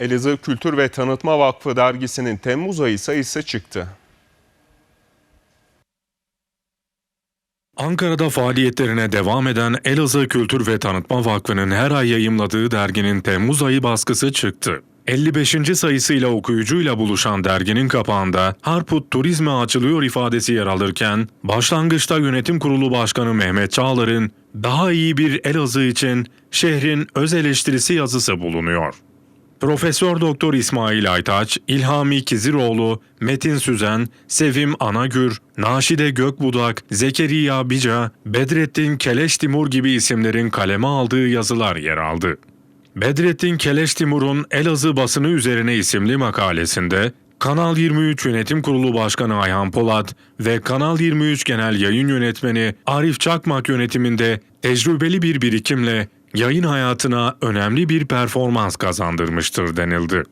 Elazığ Kültür ve Tanıtma Vakfı dergisinin Temmuz ayı sayısı çıktı. Ankara'da faaliyetlerine devam eden Elazığ Kültür ve Tanıtma Vakfı'nın her ay yayımladığı derginin Temmuz ayı baskısı çıktı. 55. sayısıyla okuyucuyla buluşan derginin kapağında Harput Turizme açılıyor ifadesi yer alırken, başlangıçta yönetim kurulu başkanı Mehmet Çağlar'ın daha iyi bir Elazığ için şehrin öz eleştirisi yazısı bulunuyor. Profesör Doktor İsmail Aytaç, İlhami Kiziroğlu, Metin Süzen, Sevim Anagür, Naşide Gökbudak, Zekeriya Bica, Bedrettin Keleş Timur gibi isimlerin kaleme aldığı yazılar yer aldı. Bedrettin Keleş Timur'un Elazığ basını üzerine isimli makalesinde Kanal 23 Yönetim Kurulu Başkanı Ayhan Polat ve Kanal 23 Genel Yayın Yönetmeni Arif Çakmak yönetiminde tecrübeli bir birikimle yayın hayatına önemli bir performans kazandırmıştır denildi.